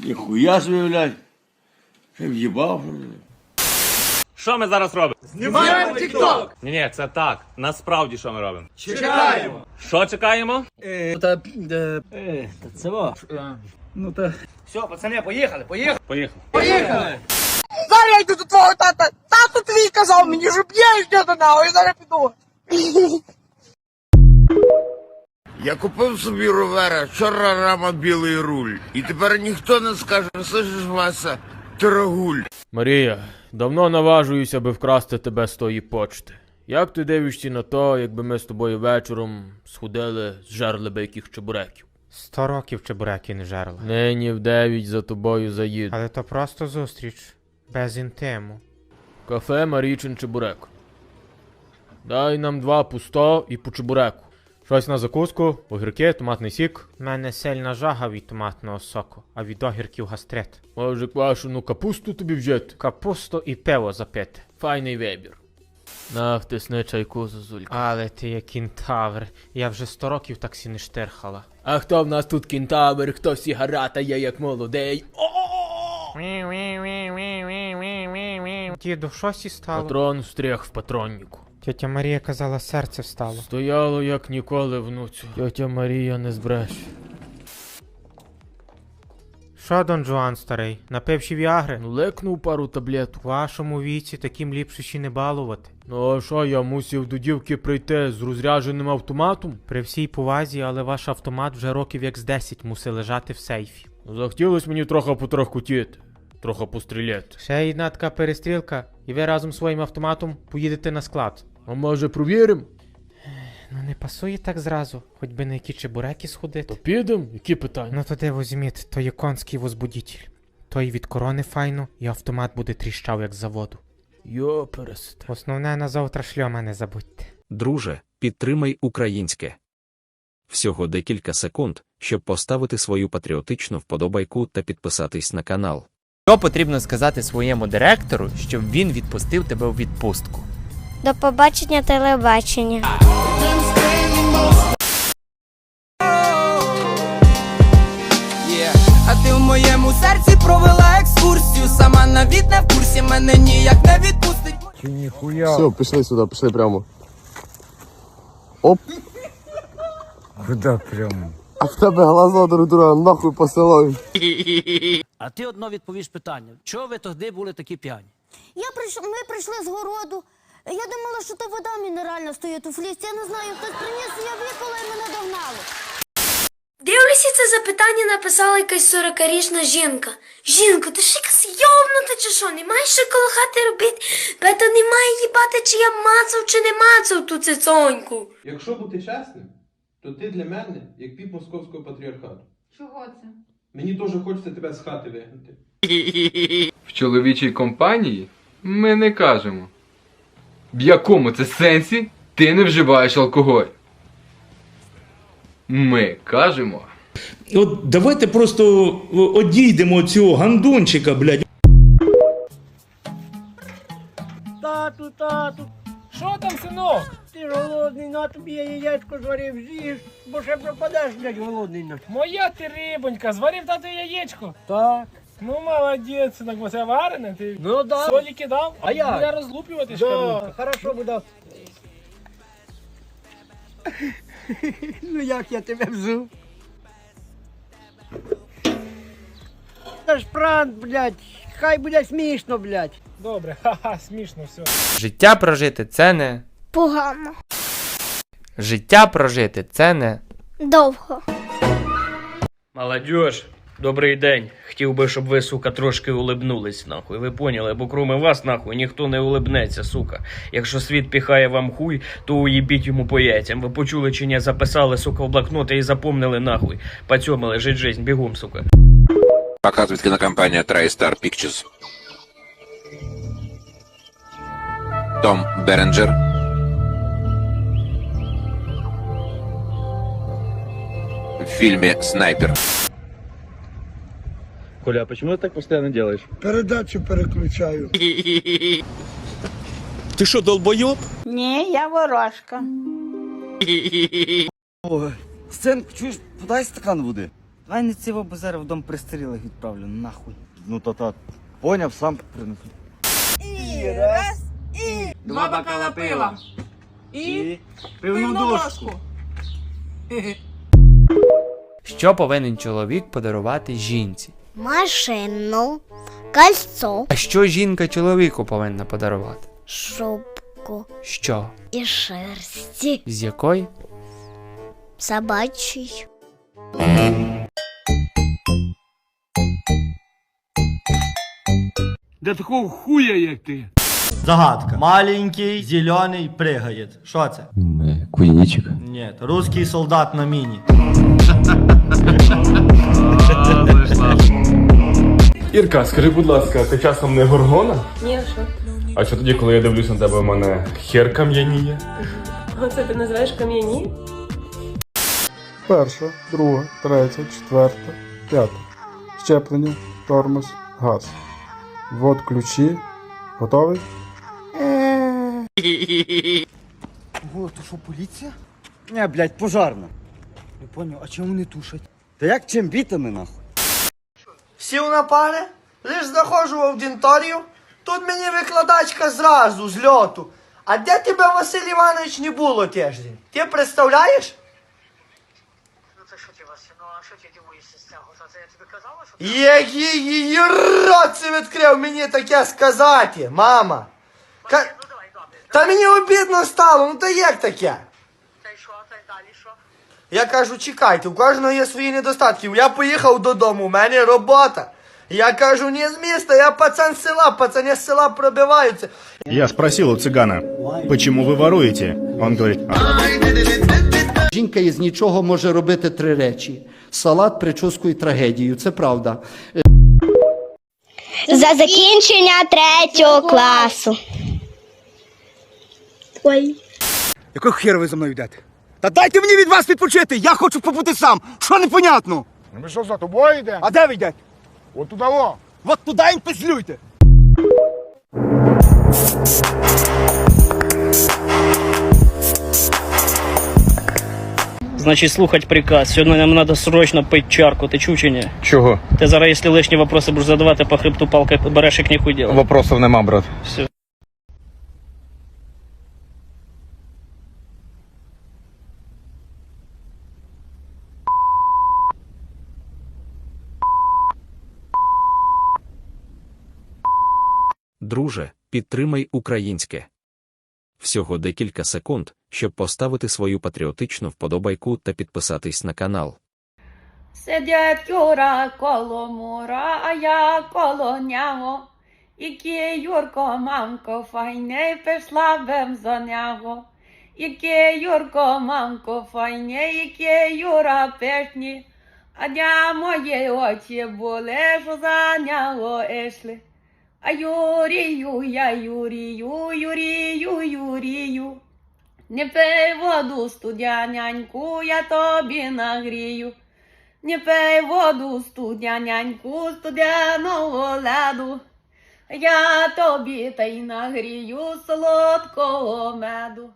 Ніхуя собі, блядь. Ще в'їбав. що ми зараз робимо? Знімаємо тік-ток! Ні, ні, це так. Насправді що ми робимо? Чекаємо! Що чекаємо? Та, е, е, та це во. Ну та. Все, пацани, поїхали, поїхали. Поїхали. Зараз я йду до твого тата. Тато твій казав мені, щоб я йшов до нього, і зараз піду. Я купив собі ровера, чорна рама, білий руль. І тепер ніхто не скаже, слышиш, Вася, Трагуль. Марія, давно наважуюся би вкрасти тебе з тої почти. Як ти дивишся на то, якби ми з тобою вечором сходили, зжерли би яких чебуреків? Сто років чебуреки не жерла. Нині в дев'ять за тобою заїду. Але то просто зустріч. Без інтиму. Кафе Марічин чебурек. Дай нам два пусто і по чебуреку. Щось на закуску, огірки, томатний сік. У мене сильна жага від томатного соку, а від огірків гастрит. Може, квашену капусту тобі взяти? Капусту і пиво запити. Файний вибір. На, втисни чайку, зозулька. Але ти як кінтавр. Я вже сто років таксі не штирхала. А хто в нас тут кінтавр, хто сігарата є як молодий? Діду, що сі стало? Патрон встряг в патроннику. Тетя Марія казала, серце встало. Стояло як ніколи, внуцю. Тьотя Марія не збреше. Що, Дон Жуан старий, напивши віагри? Ну лекнув пару таблеток. У вашому віці таким ліпше ще не балувати. Ну а що, я мусив до дівки прийти з розрядженим автоматом? При всій повазі, але ваш автомат вже років як з 10 мусить лежати в сейфі. Ну, Захотілось мені трохи потрохкутіти, трохи постріляти. Ще одна така перестрілка, і ви разом з своїм автоматом поїдете на склад. А може провіримо? Ну не пасує так зразу, хоч би на які чебуреки сходити. То підемо? Які питання? Ну то де возьміть, то є конський возбудитель. Той від корони файно, і автомат буде тріщав як з заводу. Йо. Основне на завтра шльома не забудьте. Друже, підтримай українське. Всього декілька секунд, щоб поставити свою патріотичну вподобайку та підписатись на канал. Що потрібно сказати своєму директору, щоб він відпустив тебе у відпустку? До побачення телебачення. А ти в моєму серці провела екскурсію. Сама навіть не в курсі, мене ніяк не відпустить. Все, пішли сюди, пішли прямо. Оп. Куда прямо? А в тебе глаза друг друга нахуй посилають. А ти одно відповіш питання. Чого ви тоді були такі п'яні? Я прийш... Ми прийшли з городу. Я думала, що то вода мінеральна стоїть у флісті. Я не знаю, хтось приніс, я випила і мене догнали. Дивлюся, це запитання написала якась 40-річна жінка. Жінко, ти ж якась йовнута чи що? Не маєш що коло хати робити? Бета немає їбати, чи я мацав, чи не мацав ту цицоньку. Якщо бути чесним, то ти для мене як піп московського патріархату. Чого це? Мені теж хочеться тебе з хати вигнати. В чоловічій компанії ми не кажемо. В якому це сенсі ти не вживаєш алкоголь? Ми кажемо. От давайте просто одійдемо цього гандончика, блядь. Що там, синок? ти ж голодний, на тобі я яєчко зварив, з'їж, бо ще пропадеш, блядь, голодний на. Моя ти рибонька, зварив тато яєчко. Так. Ну, молодець, синок, бо це варене, ти Ну да. солі кидав, А як? буде розлуплювати Да, шкарлупку. хорошо буде. ну як я тебе взув? Це ж пранк, блядь. Хай буде смішно, блядь. Добре, ха-ха, смішно все. Життя прожити це не. Погано. Життя прожити це не. Довго. Молодіж, добрий день. Хотів би, щоб ви, сука, трошки улибнулись, нахуй. Ви поняли, бо кроме вас, нахуй, ніхто не улибнеться, сука. Якщо світ піхає вам хуй, то уїбіть йому по яйцям. Ви почули чи ні, записали, сука, в блокноти і запомнили нахуй. Поцьомили, жить жизнь, бігом, сука. Показує кінокомпанія TriStar Pictures. Том Беренджер. В фільмі Снайпер. Коля, а почему ты так постоянно делаешь? Передачу переключаю. Ти що, долбойоб? Ні, я ворожка. Сценк, чуєш, подай стакан води. Давай не цього, бо зараз в дом пристарілих відправлю, нахуй. Ну то так. Поняв, сам принесу. І раз, Два бокала пива. І пивну дошку. Що повинен чоловік подарувати жінці? Машину, кольцо, А що жінка чоловіку повинна подарувати? шубку Що? і шерсті З якої? собачий. Де такого хуя, як ти? Загадка. Маленький, зелений, пригає. Що це? Кузнечик. Ні, русський солдат на міні. Ірка, скажи, будь ласка, ти часом не горгона? Ні, що? А що тоді, коли я дивлюсь на тебе, у мене хер кам'яніє? Оце ти називаєш кам'яні? Перша, друга, третя, четверта, п'ята. Щеплення, тормоз, газ. Вот ключі. Готовий? О, то що, поліція? Не, блядь, пожарна. Не поняв, а чому не тушать? Та як чим бітами, нахуй? Сів на пари, лиш заходжу в аудиторію, тут мені викладачка зразу з льоту. А де тебе Василь Іванович не було тиждень? Ти представляєш? Який її рот це відкрив мені таке сказати, мама. Ка... Та мені обідно стало, ну та як таке? Я кажу, чекайте, у кожного є свої недостатки. Я поїхав додому, у мене робота. Я кажу, не з міста, я пацан з села, пацани з села пробиваються. Я спросил у цыгана, почему вы воруете? Он говорит, Жінка із нічого може робити три речі: салат, прическу і трагедію. Це правда. За закінчення третього класу. Ой. Якого хера ви за мною йдете? Та дайте мені від вас відпочити, я хочу побути сам. Що непонятно? ми що за тобою йде? А де ви йдете? От туди во. От туди і песлюйте. Значить, слухать приказ. Сьогодні нам треба срочно пити чарку. Ти чув чи ні? Чого? Ти зараз, якщо лишні вопроси будеш задавати по хребту палкою, береш їх ніхуй діло. Вопросов нема, брат. Все. Друже, підтримай українське. Всього декілька секунд, щоб поставити свою патріотичну вподобайку та підписатись на канал. Сидять Юра коло мура, а я коло нього. Іки Юрко, мамко, файне, пішла бем за нього. Іки Юрко, мамко, файне, іки Юра пешні. А я мої очі були, що за нього ішли. А Юрію, я Юрію, Юрію, Юрію. Не пей воду, студяняньку, я тобі нагрію. Не пей воду, студяняньку, студяного леду. Я тобі та й нагрію солодкого меду.